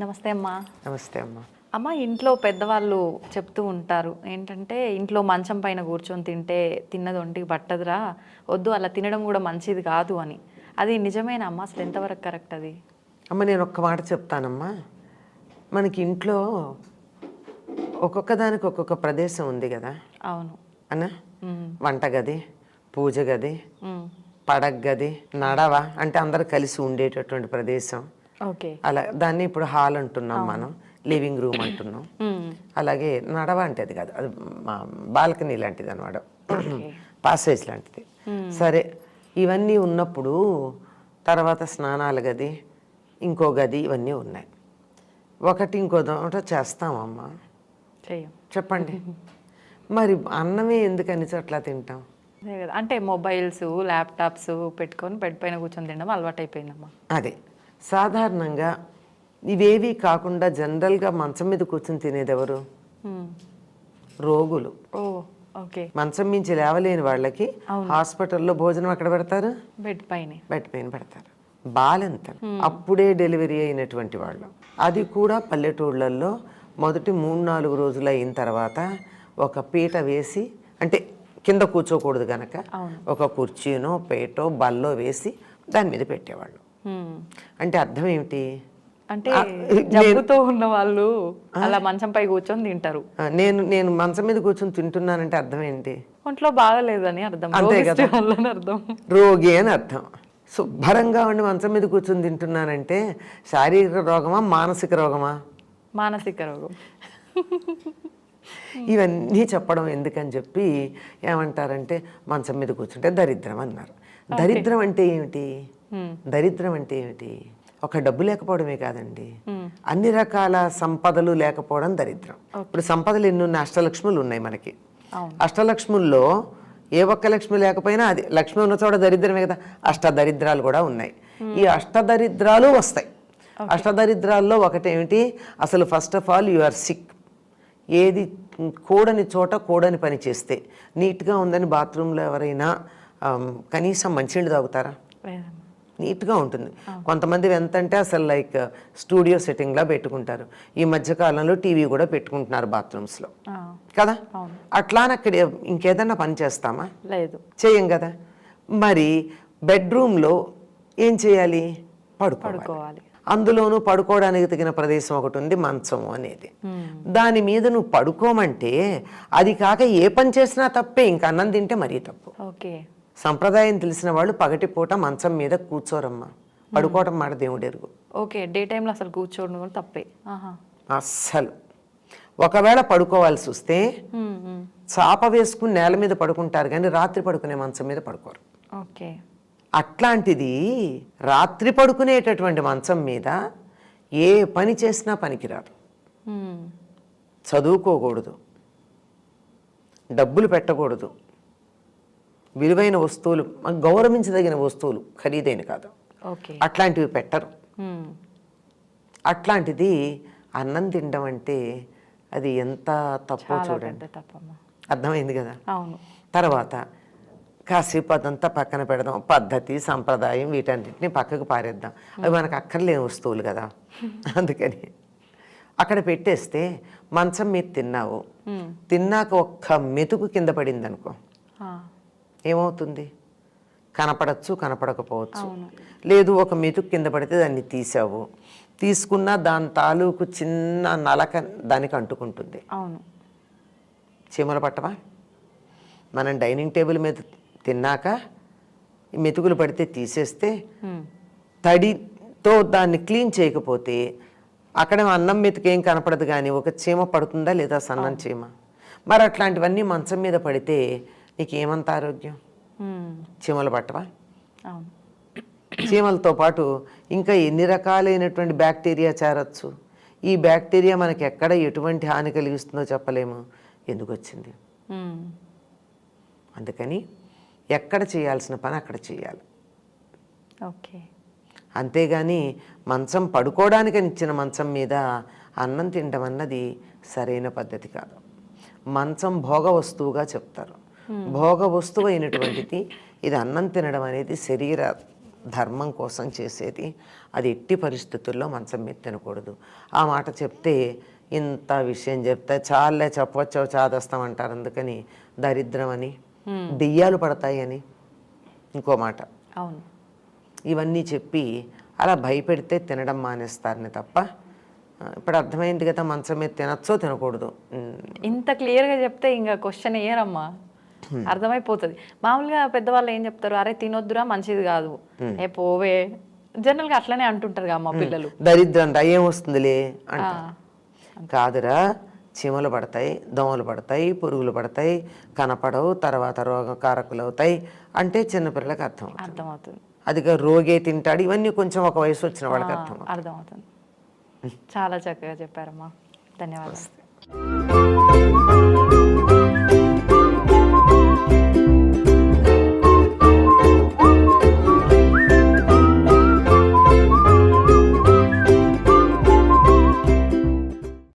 నమస్తే అమ్మా. నమస్తే అమ్మ. అమ్మ ఇంట్లో పెద్దవాళ్ళు చెప్తూ ఉంటారు. ఏంటంటే ఇంట్లో మంచం పైన కూర్చొని తింటే తిన్నది ఒంటికి పట్టదురా. వద్దు అలా తినడం కూడా మంచిది కాదు అని. అది నిజమేనా అమ్మ? అసలు ఎంతవరకు కరెక్ట్ అది? అమ్మ నేను ఒక్క మాట చెప్తానమ్మా. మనకి ఇంట్లో ఒక్కొక్క దానికి ఒక్కొక్క ప్రదేశం ఉంది కదా. అవును. అన్న. వంటగది పూజ గది మ్మ్. పడగ గది నడవ అంటే అందరు కలిసి ఉండేటటువంటి ప్రదేశం. అలా దాన్ని ఇప్పుడు హాల్ అంటున్నాం మనం లివింగ్ రూమ్ అంటున్నాం. అలాగే నడవ అంటే అది కాదు అది బాల్కనీ లాంటిది అనమాట పాసేజ్ లాంటిది. సరే ఇవన్నీ ఉన్నప్పుడు తర్వాత స్నానాల గది ఇంకో గది ఇవన్నీ ఉన్నాయి. ఒకటి ఇంకో దోట చేస్తామమ్మా. చెయ్యం. చెప్పండి. మరి అన్నమే ఎందుకని అట్లా తింటాం? అంటే మొబైల్స్ ల్యాప్టాప్స్ పెట్టుకొని బెడ్ పైన కూర్చొని తినడం అలవాటు అయిపోయిందమ్మా అదే. సాధారణంగా ఇవేవి కాకుండా జనరల్గా మంచం మీద కూర్చొని తినేది ఎవరు. రోగులు. మంచం మించి లేవలేని వాళ్ళకి హాస్పిటల్లో భోజనం ఎక్కడ పెడతారు? బెడ్ పైనే. బెడ్ పైన పెడతారు. బాలెంతలు. అప్పుడే డెలివరీ అయినటువంటి వాళ్ళు. అది కూడా పల్లెటూళ్ళల్లో మొదటి మూడు నాలుగు రోజులు అయిన తర్వాత ఒక పీట వేసి అంటే కింద కూర్చోకూడదు గనక ఒక కుర్చీనో పీటో బల్లో వేసి దాని మీద పెట్టేవాళ్ళు. అంటే అర్థం ఏమిటి? అంటే జబ్బుతో ఉన్న వాళ్ళు అలా మంచంపై కూర్చొని తింటారు. నేను నేను మంచం మీద కూర్చొని తింటున్నానంటే అర్థం ఏంటి? ఒంట్లో బాగలేదని అర్థం. అంతే వల్లని అర్థం. రోగి అని అర్థం. శుభ్రంగా ఉండి మంచం మీద కూర్చొని తింటున్నానంటే శారీరక రోగమా మానసిక రోగమా? మానసిక రోగం. ఇవన్నీ చెప్పడం ఎందుకని చెప్పి ఏమంటారంటే మంచం మీద కూర్చుంటే దరిద్రం అన్నారు. దరిద్రం అంటే ఏమిటి? దరిద్రం అంటే ఏమిటి? ఒక డబ్బు లేకపోవడమే కాదండి. అన్ని రకాల సంపదలు లేకపోవడం దరిద్రం. ఇప్పుడు సంపదలు ఎన్ని ఉన్నాయి? అష్టలక్ష్ములు ఉన్నాయి మనకి. అష్టలక్ష్ముల్లో ఏ ఒక్క లక్ష్మి లేకపోయినా అది లక్ష్మి ఉన్న చోట దరిద్రమే కదా? అష్ట దరిద్రాలు కూడా ఉన్నాయి. ఈ అష్ట దరిద్రాలు వస్తాయి. అష్టదరిద్రాల్లో ఒకటేమిటి అసలు first of all you are sick. ఏది కూడని చోట కూడని పని చేస్తే. నీట్గా ఉందని బాత్రూంలో ఎవరైనా కనీసం మంచినీళ్ళు తాగుతారా. నీట్గా ఉంటుంది. కొంతమంది ఎంతంటే అసలు లైక్ స్టూడియో సెట్టింగ్లా పెట్టుకుంటారు. ఈ మధ్యకాలంలో టీవీ కూడా పెట్టుకుంటున్నారు బాత్రూమ్స్లో. కదా? అట్లానే అక్కడ ఇంకేదన్నా పని చేస్తామా? లేదు. చేయం కదా? మరి బెడ్రూమ్లో ఏం చేయాలి? పడుకోవాలి. పడుకోవాలి. అందులోనూ పడుకోవడానికి తగిన ప్రదేశం ఒకటి ఉంది మంచం అనేది. దాని మీద నువ్వు పడుకోమంటే అది కాక ఏ పని చేసినా తప్పే ఇంక అన్నం తింటే మరీ తప్పు. ఓకే. సంప్రదాయం తెలిసిన వాళ్ళు పగటిపూట మంచం మీద కూర్చోరమ్మా. పడుకోవటం మాట దేవుడు ఎరుగు. ఓకే డే టైంలో అసలు కూర్చోవడం కూడా తప్పే. అస్సలు. ఒకవేళ పడుకోవాల్సి వస్తే. చాప వేసుకుని నేల మీద పడుకుంటారు కానీ రాత్రి పడుకునే మంచం మీద పడుకోరు. ఓకే. అట్లాంటిది రాత్రి పడుకునేటటువంటి మంచం మీద ఏ పని చేసినా పనికిరాదు. చదువుకోకూడదు. డబ్బులు పెట్టకూడదు. విలువైన వస్తువులు గౌరవించదగిన వస్తువులు ఖరీదైన కాదు. అట్లాంటివి పెట్టరు. అట్లాంటిది అన్నం తినడం అంటే అది ఎంత తప్పో చూడండి. అర్థమైంది కదా? తర్వాత కాసేపు అదంతా పక్కన పెడదాం. పద్ధతి సంప్రదాయం వీటన్నిటిని పక్కకు పారేద్దాం. అవి మనకు అక్కర్లేని వస్తువులు కదా? అందుకని అక్కడ పెట్టేస్తే మంచం మీద తిన్నావు. తిన్నాక ఒక్క మెతుకు కింద పడింది అనుకో ఏమవుతుంది? కనపడచ్చు కనపడకపోవచ్చు. లేదు ఒక మెతుకు కింద పడితే దాన్ని తీసావు. తీసుకున్న దాని తాలూకు చిన్న నలక దానికి అంటుకుంటుంది. అవును. చీమల పట్టవా? మనం డైనింగ్ టేబుల్ మీద తిన్నాక ఈ మెతుకులు పడితే తీసేస్తే. తడితో దాన్ని క్లీన్ చేయకపోతే అక్కడ అన్నం మెతుకు ఏం కనపడదు కానీ ఒక చీమ పడుతుందా లేదా సన్నం చీమ? మరి అట్లాంటివన్నీ మంచం మీద పడితే నీకు ఏమంత ఆరోగ్యం. చీమలు పట్టవా? చీమలతో పాటు ఇంకా ఎన్ని రకాలైనటువంటి బ్యాక్టీరియా చేరచ్చు? ఈ బ్యాక్టీరియా మనకి ఎక్కడ ఎటువంటి హాని కలిగిస్తుందో చెప్పలేము. ఎందుకు వచ్చింది. అందుకని ఎక్కడ చేయాల్సిన పని అక్కడ చేయాలి. ఓకే. అంతేగాని మంచం పడుకోవడానికి ఇచ్చిన మంచం మీద అన్నం తినడం అన్నది సరైన పద్ధతి కాదు. మంచం భోగ వస్తువుగా చెప్తారు. భోగ వస్తువు అయినటువంటిది ఇది అన్నం తినడం అనేది శరీర ధర్మం కోసం చేసేది. అది ఎట్టి పరిస్థితుల్లో మంచం మీద తినకూడదు. ఆ మాట చెప్తే ఇంత విషయం చెప్తే చాలే చెప్పొచ్చో చాదస్తామంటారు అందుకని దరిద్రం అని దెయ్యాలు పడతాయి అని ఇంకో మాట. అవును. ఇవన్నీ చెప్పి అలా భయపెడితే తినడం మానేస్తారని తప్ప ఇప్పుడు అర్థమైంది కదా మంచం మీద తినచ్చో తినకూడదు. ఇంత క్లియర్గా చెప్తే ఇంకా క్వశ్చన్ వేయరమ్మా. అర్థమైపోతుంది. మామూలుగా పెద్దవాళ్ళు ఏం చెప్తారు? అరే తినొద్దురా మంచిది కాదు. ఏ పోవే. జనరల్గా అట్లనే అంటుంటారు కదా మా పిల్లలు. దరిద్రం ఏం వస్తుందిలే అంట. కాదురా చీమలు పడతాయి దోమలు పడతాయి పురుగులు పడతాయి కనపడవు తర్వాత రోగకారకులు అవుతాయి అంటే చిన్నపిల్లలకు అర్థం. అర్థమవుతుంది. అదిగా రోగే తింటాడు. ఇవన్నీ కొంచెం ఒక వయసు వచ్చిన వాళ్ళకి అర్థం. అర్థమవుతుంది. చాలా చక్కగా చెప్పారమ్మా. ధన్యవాదాలు.